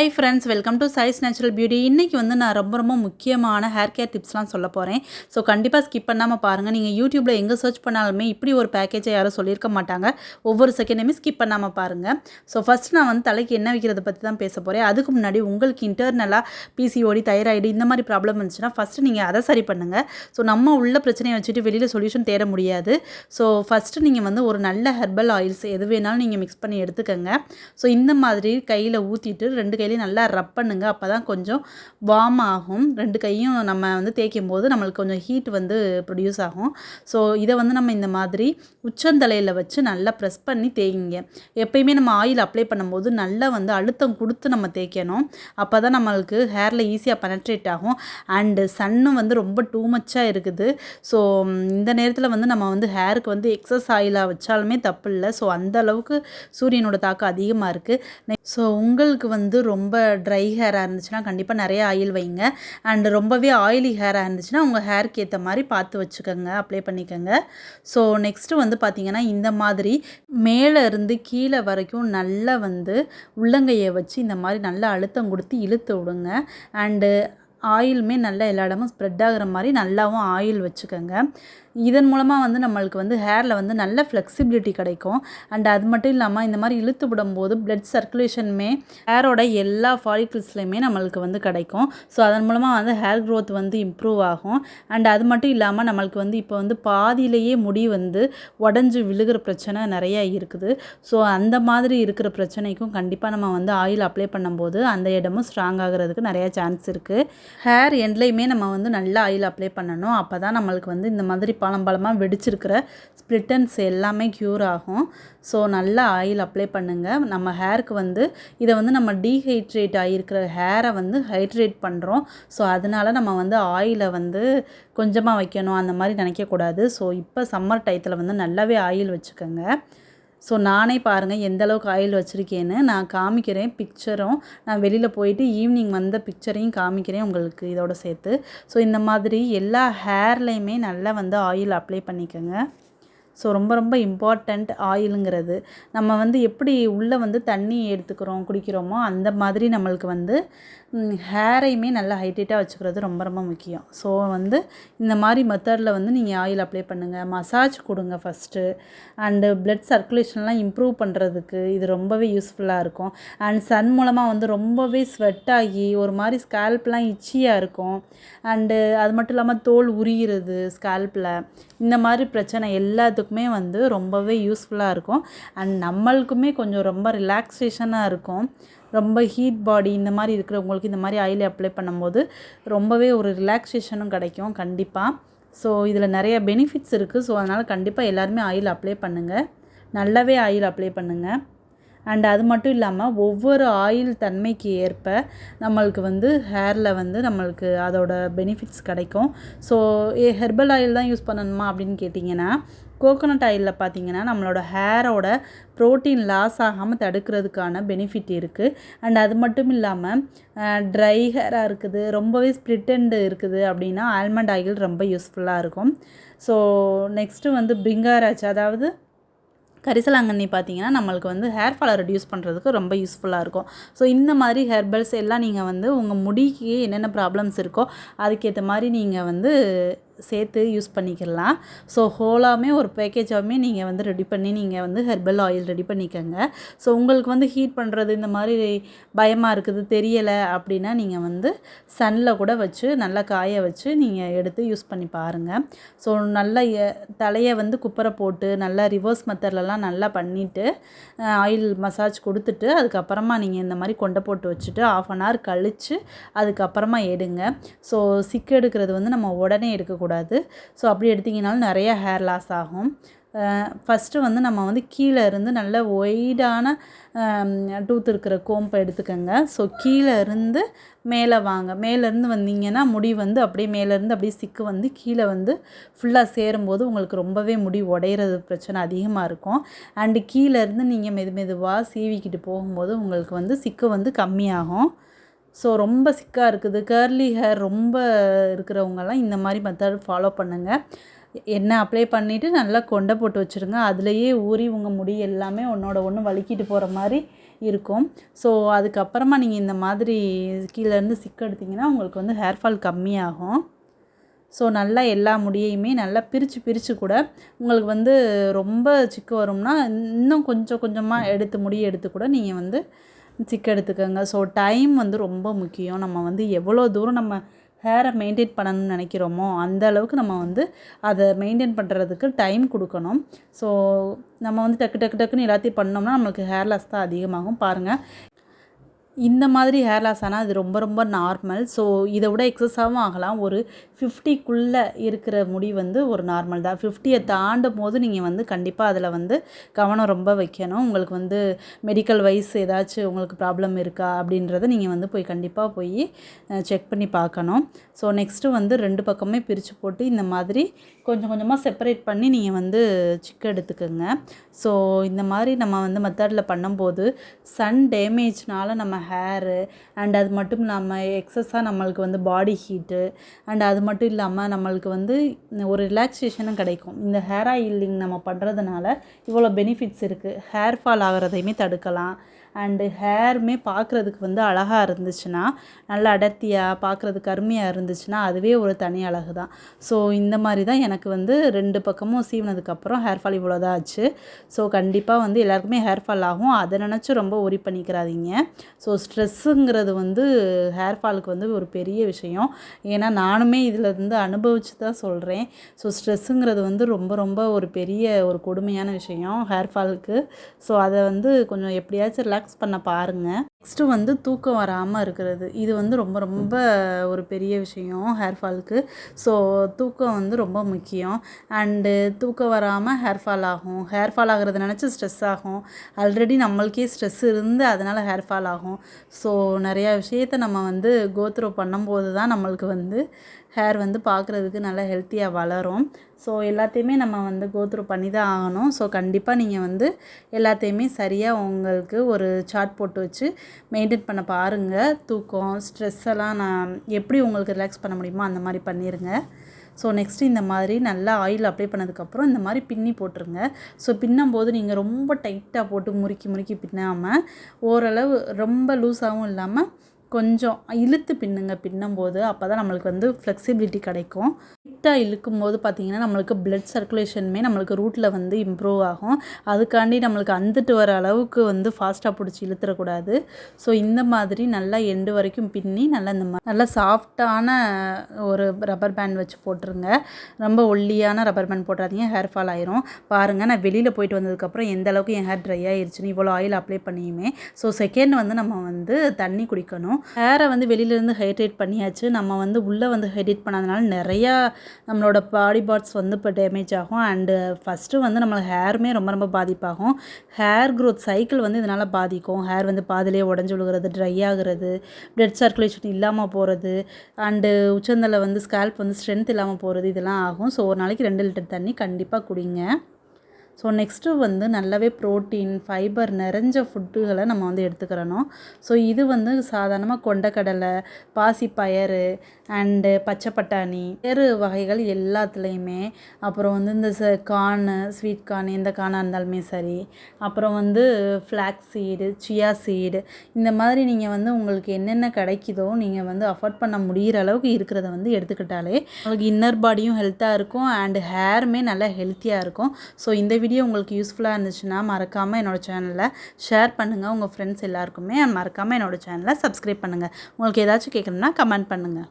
Hi friends welcome to size natural beauty இன்றைக்கி வந்து நான் ரொம்ப ரொம்ப முக்கியமான ஹேர் கேர் டிப்ஸ்லாம் சொல்ல போகிறேன் ஸோ கண்டிப்பாக ஸ்கிப் பண்ணாமல் பாருங்கள் நீங்கள் யூடியூப்பில் எங்கே சர்ச் பண்ணாலுமே இப்படி ஒரு பேக்கேஜை யாரும் சொல்லியிருக்க மாட்டாங்க. ஒவ்வொரு செகண்டுமே ஸ்கிப் பண்ணாமல் பாருங்கள் ஸோ ஃபஸ்ட் நான் வந்து தலைக்கு என்ன வைக்கிறத பற்றி தான் பேச போகிறேன் அதுக்கு முன்னாடி உங்களுக்கு இன்டர்னலாக பிசிஓடி தைராய்டு இந்த மாதிரி ப்ராப்ளம் இருந்துச்சுன்னா ஃபஸ்ட்டு நீங்கள் அதை சரி பண்ணுங்கள் ஸோ நம்ம உள்ள பிரச்சனையை வச்சுட்டு வெளியில் சொல்யூஷன் தேட முடியாது. ஸோ ஃபஸ்ட்டு நீங்கள் வந்து ஒரு நல்ல ஹெர்பல் ஆயில்ஸ் எது வேணாலும் நீங்கள் மிக்ஸ் பண்ணி எடுத்துக்கோங்க. ஸோ இந்த மாதிரி கையில் ஊற்றிட்டு ரெண்டு கையிலையும் நல்லா ரப் பண்ணுங்க. அப்போ தான் கொஞ்சம் வார்ம் ஆகும். ரெண்டு கையும் நம்ம வந்து தேய்க்கும் போது நம்மளுக்கு கொஞ்சம் ஹீட் வந்து ப்ரொடியூஸ் ஆகும். ஸோ இதை வந்து நம்ம இந்த மாதிரி உச்சந்தலையில் வச்சு நல்லா ப்ரெஸ் பண்ணி தேய்ங்க. எப்பயுமே நம்ம ஆயில் அப்ளை பண்ணும்போது நல்லா வந்து அழுத்தம் கொடுத்து நம்ம தேய்க்கணும். அப்போ தான் நம்மளுக்கு ஹேரில் ஈஸியாக பெனட்ரேட் ஆகும். அண்டு சன்னும் வந்து ரொம்ப டூ மச்சாக இருக்குது. ஸோ இந்த நேரத்தில் வந்து நம்ம வந்து ஹேருக்கு வந்து எக்ஸஸ் ஆயிலாக வச்சாலுமே தப்பு இல்லை ஸோ அந்த அளவுக்கு சூரியனோட தாக்கம் அதிகமாக இருக்குது ஸோ உங்களுக்கு வந்து ரொம்ப ரொம்ப ட்ரை ஹேராக இருந்துச்சுன்னா கண்டிப்பாக நிறைய ஆயில் வைங்க. அண்ட் ரொம்பவே ஆயிலி ஹேராக இருந்துச்சுன்னா உங்கள் ஹேருக்கு ஏற்ற மாதிரி பார்த்து வச்சுக்கோங்க அப்ளை பண்ணிக்கோங்க. ஸோ நெக்ஸ்ட்டு வந்து பார்த்திங்கன்னா இந்த மாதிரி மேலே இருந்து கீழே வரைக்கும் நல்லா வந்து உள்ளங்கையை வச்சு இந்த மாதிரி நல்லா அழுத்தம் கொடுத்து இழுத்து விடுங்க. அண்டு ஆயிலுமே நல்லா எல்லா இடமும் ஸ்ப்ரெட் ஆகிற மாதிரி நல்லாவும் ஆயில் வச்சுக்கோங்க. இதன் மூலமாக வந்து நம்மளுக்கு வந்து ஹேரில் வந்து நல்ல ஃப்ளெக்சிபிலிட்டி கிடைக்கும். அண்ட் அது மட்டும் இல்லாமல் இந்த மாதிரி இழுத்து விடும்போது பிளட் சர்க்குலேஷனுமே ஹேரோட எல்லா ஃபாலிக்கிள்ஸ்லையுமே நம்மளுக்கு வந்து கிடைக்கும். ஸோ அதன் மூலமாக வந்து ஹேர் க்ரோத் வந்து இம்ப்ரூவ் ஆகும். அண்ட் அது மட்டும் இல்லாமல் நம்மளுக்கு வந்து இப்போ வந்து பாதியிலேயே முடி வந்து உடஞ்சி விழுகிற பிரச்சனை நிறையா இருக்குது. ஸோ அந்த மாதிரி இருக்கிற பிரச்சனைக்கும் கண்டிப்பாக நம்ம வந்து ஆயில் அப்ளை பண்ணும்போது அந்த இடமும் ஸ்ட்ராங் ஆகிறதுக்கு நிறையா சான்ஸ் இருக்குது ஹேர் எண்ட்லேயுமே நம்ம வந்து நல்லா ஆயில் அப்ளை பண்ணணும். அப்போ தான் நம்மளுக்கு வந்து இந்த மாதிரி பழம் பழமாக வெடிச்சிருக்கிற ஸ்ப்ளிட்டன்ஸ் எல்லாமே க்யூர் ஆகும். ஸோ நல்லா ஆயில் அப்ளை பண்ணுங்கள் நம்ம ஹேருக்கு வந்து இதை வந்து நம்ம டீஹைட்ரேட் ஆகியிருக்கிற ஹேரை வந்து ஹைட்ரேட் பண்ணுறோம் ஸோ அதனால நம்ம வந்து ஆயிலை வந்து கொஞ்சமாக வைக்கணும். அந்த மாதிரி நினைக்கக்கூடாது. ஸோ இப்போ சம்மர் டயத்தில் வந்து நல்லாவே ஆயில் வச்சுக்கோங்க. ஸோ நானே பாருங்கள் எந்த அளவுக்கு ஆயில் வச்சுருக்கேன்னு நான் காமிக்கிறேன் பிக்சரும் நான் வெளியில் போயிட்டு ஈவினிங் வந்த பிக்சரையும் காமிக்கிறேன் உங்களுக்கு இதோட சேர்த்து. ஸோ இந்த மாதிரி எல்லா ஹேர்லேயுமே நல்லா வந்து ஆயில் அப்ளை பண்ணிக்கோங்க. ஸோ ரொம்ப ரொம்ப இம்பார்ட்டண்ட் ஆயிலுங்கிறது நம்ம வந்து எப்படி உள்ளே வந்து தண்ணி எடுத்துக்கிறோம் குடிக்கிறோமோ அந்த மாதிரி நம்மளுக்கு வந்து ஹேரையுமே நல்லா ஹைட்ரேட்டாக வச்சுக்கிறது ரொம்ப ரொம்ப முக்கியம். ஸோ வந்து இந்த மாதிரி மெத்தடில் வந்து நீங்கள் ஆயில் அப்ளை பண்ணுங்கள் மசாஜ் கொடுங்க ஃபஸ்ட்டு அண்டு பிளட் சர்க்குலேஷன்லாம் இம்ப்ரூவ் பண்ணுறதுக்கு இது ரொம்பவே யூஸ்ஃபுல்லாக இருக்கும். அண்ட் சன் மூலமாக வந்து ரொம்பவே ஸ்வெட் ஆகி ஒரு மாதிரி ஸ்கேல்ப்லாம் இச்சியாக இருக்கும். அண்டு அது மட்டும் இல்லாமல் தோல் உரிகிறது ஸ்கேல்பில் இந்த மாதிரி பிரச்சனை எல்லாத்துக்குமே வந்து ரொம்பவே யூஸ்ஃபுல்லாக இருக்கும். அண்ட் நம்மளுக்குமே கொஞ்சம் ரொம்ப ரிலாக்ஸேஷனாக இருக்கும். ரொம்ப ஹீட் பாடி இந்த மாதிரி இருக்கிறவங்களுக்கு இந்த மாதிரி ஆயில் அப்ளை பண்ணும்போது ரொம்பவே ஒரு ரிலாக்ஸேஷனும் கிடைக்கும் கண்டிப்பாக ஸோ இதில் நிறைய பெனிஃபிட்ஸ் இருக்குது ஸோ அதனால் கண்டிப்பாக எல்லாருமே ஆயில் அப்ளை பண்ணுங்கள் நல்லாவே ஆயில் அப்ளை பண்ணுங்கள் அண்ட் அது மட்டும் இல்லாமல் ஒவ்வொரு ஆயில் தன்மைக்கு ஏற்ப நம்மளுக்கு வந்து ஹேரில் வந்து நம்மளுக்கு அதோட பெனிஃபிட்ஸ் கிடைக்கும். ஸோ ஏ ஹெர்பல் ஆயில் தான் யூஸ் பண்ணணுமா அப்படின்னு கேட்டிங்கன்னா கோகோனட் ஆயிலில் பார்த்தீங்கன்னா நம்மளோட ஹேரோட ப்ரோட்டீன் லாஸ் ஆகாமல் தடுக்கிறதுக்கான பெனிஃபிட் இருக்குது அண்ட் அது மட்டும் இல்லாமல் ட்ரை ஹேராக இருக்குது ரொம்பவே ஸ்ப்ளிட்டண்டு இருக்குது அப்படின்னா ஆல்மண்ட் ஆயில் ரொம்ப யூஸ்ஃபுல்லாக இருக்கும். ஸோ நெக்ஸ்ட்டு வந்து பிங்காராச் அதாவது கரிசலாங்கண்ணி பார்த்தீங்கன்னா நம்மளுக்கு வந்து ஹேர் ஃபாலை ரெடியூஸ் பண்ணுறதுக்கு ரொம்ப யூஸ்ஃபுல்லாக இருக்கும். ஸோ இந்த மாதிரி ஹெர்பல்ஸ் எல்லாம் நீங்கள் வந்து உங்கள் முடிக்கு என்னென்ன ப்ராப்ளம்ஸ் இருக்கோ அதுக்கேற்ற மாதிரி நீங்கள் வந்து சேர்த்து யூஸ் பண்ணிக்கலாம். ஸோ ஹோலாமே ஒரு பேக்கேஜாகவுமே நீங்கள் வந்து ரெடி பண்ணி நீங்கள் வந்து ஹெர்பல் ஆயில் ரெடி பண்ணிக்கோங்க. ஸோ உங்களுக்கு வந்து ஹீட் பண்ணுறது இந்த மாதிரி பயமாக இருக்குது தெரியலை அப்படின்னா நீங்கள் வந்து சன்னில் கூட வச்சு நல்லா காய வச்சு நீங்கள் எடுத்து யூஸ் பண்ணி பாருங்கள் ஸோ நல்லா தலையை வந்து குப்பரை போட்டு நல்லா ரிவர்ஸ் மெத்தட்லலாம் நல்லா பண்ணிவிட்டு ஆயில் மசாஜ் கொடுத்துட்டு அதுக்கப்புறமா நீங்கள் இந்த மாதிரி கொண்டை போட்டு வச்சுட்டு ஆஃப் அன் ஹவர் கழித்து அதுக்கப்புறமா எடுங்க. ஸோ சிக்கு எடுக்கிறது வந்து நம்ம உடனே எடுக்கக்கூடாது. கூடாது ஸோ அப்படி எடுத்திங்கனாலும் நிறைய ஹேர் லாஸ் ஆகும். ஃபஸ்ட்டு வந்து நம்ம வந்து கீழே இருந்து நல்ல ஒய்டான டூத் இருக்கிற கோம்பை எடுத்துக்கோங்க. ஸோ கீழே இருந்து மேலே வாங்க. மேலேருந்து வந்தீங்கன்னா முடி வந்து அப்படியே மேலேருந்து அப்படியே சிக்கு வந்து கீழே வந்து ஃபுல்லாக சேரும்போது உங்களுக்கு ரொம்பவே முடி உடையிறது பிரச்சனை அதிகமாக இருக்கும். அண்டு கீழேருந்து நீங்கள் மெது மெதுவாக சீவிக்கிட்டு போகும்போது உங்களுக்கு வந்து சிக்கு வந்து கம்மியாகும். ஸோ ரொம்ப சிக்காக இருக்குது. கேர்லி ஹேர் ரொம்ப இருக்கிறவங்கெல்லாம் இந்த மாதிரி மெத்தட் ஃபாலோ பண்ணுங்கள் எண்ணெய் அப்ளை பண்ணிவிட்டு நல்லா கொண்டை போட்டு வச்சுருங்க. அதுலேயே ஊறி உங்கள் முடி எல்லாமே ஒன்றோட ஒன்று வலிக்கிட்டு போகிற மாதிரி இருக்கும். ஸோ அதுக்கப்புறமா நீங்கள் இந்த மாதிரி கீழேருந்து சிக்கு எடுத்திங்கன்னா உங்களுக்கு வந்து ஹேர் ஃபால் கம்மியாகும். ஸோ நல்லா எல்லா முடியையுமே நல்லா பிரித்து பிரித்து கூட உங்களுக்கு வந்து ரொம்ப சிக்கு வரும்னா இன்னும் கொஞ்சம் கொஞ்சமாக எடுத்து முடியை எடுத்து கூட நீங்கள் வந்து சிக்கு எடுத்துக்கோங்க ஸோ டைம் வந்து ரொம்ப முக்கியம். நம்ம வந்து எவ்வளோ தூரம் நம்ம ஹேரை மெயின்டைன் பண்ணணும்னு நினைக்கிறோமோ அந்த அளவுக்கு நம்ம வந்து அதை மெயின்டைன் பண்ணுறதுக்கு டைம் கொடுக்கணும். ஸோ நம்ம வந்து டக்கு டக்கு டக்குன்னு எல்லாத்தையும் பண்ணோம்னா நம்மளுக்கு ஹேர் லாஸ் தான் அதிகமாகும். பாருங்கள் இந்த மாதிரி ஹேர் லாஸ் ஆனால் அது ரொம்ப ரொம்ப நார்மல் ஸோ இதை விட எக்ஸஸாகவும் ஆகலாம். ஒரு ஃபிஃப்டிக்குள்ளே இருக்கிற முடி வந்து ஒரு நார்மல் தான். ஃபிஃப்டியை தாண்டும் போது நீங்கள் வந்து கண்டிப்பாக அதில் வந்து கவனம் ரொம்ப வைக்கணும். உங்களுக்கு வந்து மெடிக்கல் வைஸ் ஏதாச்சும் உங்களுக்கு ப்ராப்ளம் இருக்கா அப்படின்றத நீங்கள் வந்து போய் கண்டிப்பாக போய் செக் பண்ணி பார்க்கணும். ஸோ நெக்ஸ்ட்டு வந்து ரெண்டு பக்கமே பிரித்து போட்டு இந்த மாதிரி கொஞ்சம் கொஞ்சமாக செப்பரேட் பண்ணி நீங்கள் வந்து சிக்கு எடுத்துக்கோங்க. ஸோ இந்த மாதிரி நம்ம வந்து மெத்தடில் பண்ணும்போது சன் டேமேஜ்னால் நம்ம ஹேரு அண்ட் அது மட்டும் இல்லாமல் எக்ஸஸாக நம்மளுக்கு வந்து பாடி ஹீட்டு அண்ட் அது மட்டும் இல்லாமல் நம்மளுக்கு வந்து ஒரு ரிலாக்ஸேஷனும் கிடைக்கும். இந்த ஹேர் ஆயிலிங் நம்ம பண்ணுறதுனால இவ்வளோ பெனிஃபிட்ஸ் இருக்குது ஹேர் ஃபால் ஆகிறதையுமே தடுக்கலாம். அண்டு ஹேருமே பார்க்குறதுக்கு வந்து அழகாக இருந்துச்சுன்னா நல்ல அடர்த்தியாக பார்க்குறதுக்கு கருமையாக இருந்துச்சுன்னா அதுவே ஒரு தனி அழகு தான். ஸோ இந்த மாதிரி தான் எனக்கு வந்து ரெண்டு பக்கமும் சீவினதுக்கப்புறம் ஹேர் ஃபால் இவ்வளோ தான் ஆச்சு. ஸோ கண்டிப்பாக வந்து எல்லாருக்குமே ஹேர் ஃபால் ஆகும். அதை நினச்சி ரொம்ப ஒரி பண்ணிக்கிறாதீங்க. ஸோ ஸ்ட்ரெஸ்ஸுங்கிறது வந்து ஹேர் ஃபாலுக்கு வந்து ஒரு பெரிய விஷயம். ஏன்னா நானுமே இதில் இருந்து அனுபவித்து தான் சொல்கிறேன் ஸோ ஸ்ட்ரெஸ்ஸுங்கிறது வந்து ரொம்ப ரொம்ப ஒரு பெரிய ஒரு கொடுமையான விஷயம் ஹேர் ஃபாலுக்கு ஸோ அதை வந்து கொஞ்சம் எப்படியாச்சும் ரிலாக்ஸ் பண்ண பாருங்கள் நெக்ஸ்ட்டு வந்து தூக்கம் வராமல் இருக்கிறது. இது வந்து ரொம்ப ரொம்ப ஒரு பெரிய விஷயம் ஹேர் ஃபாலுக்கு ஸோ தூக்கம் வந்து ரொம்ப முக்கியம். அண்டு தூக்கம் வராமல் ஹேர் ஃபால் ஆகும். ஹேர் ஃபால் ஆகிறத நினச்சி ஸ்ட்ரெஸ் ஆகும். ஆல்ரெடி நம்மளுக்கே ஸ்ட்ரெஸ் இருந்து அதனால் ஹேர் ஃபால் ஆகும். ஸோ நிறையா விஷயத்த நம்ம வந்து கோத்ரோ பண்ணும்போது தான் நம்மளுக்கு வந்து ஹேர் வந்து பார்க்குறதுக்கு நல்லா ஹெல்த்தியாக வளரும். ஸோ எல்லாத்தையுமே நம்ம வந்து கோத்ரூ பண்ணி தான் ஆகணும். ஸோ கண்டிப்பாக நீங்கள் வந்து எல்லாத்தையுமே சரியாக உங்களுக்கு ஒரு சார்ட் போட்டு வச்சு மெயின்டைன் பண்ண பாருங்கள் தூக்கம் ஸ்ட்ரெஸ் எல்லாம் நான் எப்படி உங்களுக்கு ரிலாக்ஸ் பண்ண முடியுமோ அந்த மாதிரி பண்ணிடுங்க ஸோ நெக்ஸ்ட்டு இந்த மாதிரி நல்லா ஆயில் அப்ளை பண்ணதுக்கப்புறம் இந்த மாதிரி பின்னி போட்டுருங்க. ஸோ பின்னும்போது நீங்கள் ரொம்ப டைட்டாக போட்டு முறுக்கி முறுக்கி பின்னாமல் ஓரளவு ரொம்ப லூஸாகவும் இல்லாமல் கொஞ்சம் இழுத்து பின்னுங்க. பின்னும்போது அப்போ தான் நம்மளுக்கு வந்து ஃப்ளெக்சிபிலிட்டி கிடைக்கும். லைட்டாக இழுக்கும் போது பார்த்திங்கன்னா நம்மளுக்கு பிளட் சர்க்குலேஷனுமே நம்மளுக்கு ரூட்டில் வந்து இம்ப்ரூவ் ஆகும். அதுக்காண்டி நம்மளுக்கு அந்துட்டு வர அளவுக்கு வந்து ஃபாஸ்ட்டாக பிடிச்சி இழுத்துறக்கூடாது. ஸோ இந்த மாதிரி நல்லா எண்டு வரைக்கும் பின்னி நல்லா இந்த மாதிரி நல்லா சாஃப்டான ஒரு ரப்பர் பேண்ட் வச்சு போட்டுருங்க. ரொம்ப ஒல்லியான ரப்பர் பேண்ட் போட்டாதீங்க ஹேர் ஃபால் ஆயிரும். பாருங்கள் நான் வெளியில் போயிட்டு வந்ததுக்கப்புறம் எந்த அளவுக்கு என் ஹேர் ட்ரை ஆயிடுச்சுன்னு இவ்வளோ ஆயில் அப்ளை பண்ணியுமே. ஸோ செகண்ட் வந்து நம்ம வந்து தண்ணி குடிக்கணும். ஹேரை வந்து வெளியிலேருந்து ஹைட்ரேட் பண்ணியாச்சு. நம்ம வந்து உள்ளே வந்து ஹைட்ரேட் பண்ணாதனால நிறையா நம்மளோட பாடி பார்ட்ஸ் வந்து இப்போ டேமேஜ் ஆகும். அண்டு ஃபஸ்ட்டு வந்து நம்மளுக்கு ஹேருமே ரொம்ப ரொம்ப பாதிப்பாகும். ஹேர் க்ரோத் சைக்கிள் வந்து இதனால் பாதிக்கும். ஹேர் வந்து பாதிலே உடஞ்சி விழுகிறது ட்ரை ஆகிறது பிளட் சர்க்குலேஷன் இல்லாமல் போகிறது அண்டு உச்சந்தலை வந்து ஸ்கேல்ப் வந்து ஸ்ட்ரென்த் இல்லாமல் போகிறது இதெல்லாம் ஆகும். ஸோ ஒரு நாளைக்கு ரெண்டு லிட்டர் தண்ணி கண்டிப்பாக குடிங்க. ஸோ நெக்ஸ்ட்டு வந்து நல்லாவே ப்ரோட்டீன் ஃபைபர் நிறைஞ்ச ஃபுட்டுகளை நம்ம வந்து எடுத்துக்கிறணும். ஸோ இது வந்து சாதாரணமாக கொண்டக்கடலை பாசிப்பயறு அண்டு பச்சை பட்டாணி வேறு வகைகள் எல்லாத்துலேயுமே. அப்புறம் வந்து இந்த ச கார்னு ஸ்வீட் கார்ன் எந்த கார்னாக இருந்தாலுமே சரி. அப்புறம் வந்து ஃப்ளாக் சீடு சியா சீடு இந்த மாதிரி நீங்கள் வந்து உங்களுக்கு என்னென்ன கிடைக்குதோ நீங்கள் வந்து அஃபோர்ட் பண்ண முடிகிற அளவுக்கு இருக்கிறத வந்து எடுத்துக்கிட்டாலே உங்களுக்கு இன்னர் பாடியும் ஹெல்த்தாக இருக்கும் அண்டு ஹேருமே நல்லா ஹெல்த்தியாக இருக்கும். ஸோ இந்த வீடியோ உங்களுக்கு யூஸ்ஃபுல்லாக இருந்துச்சுன்னா மறக்காமல் என்னோடய சேனலில் ஷேர் பண்ணுங்கள் உங்கள் ஃப்ரெண்ட்ஸ் எல்லாருக்குமே மறக்காமல் என்னோடய சேனலை சப்ஸ்கிரைப் பண்ணுங்கள் உங்களுக்கு ஏதாச்சும் கேட்கணும்னா கமெண்ட் பண்ணுங்கள்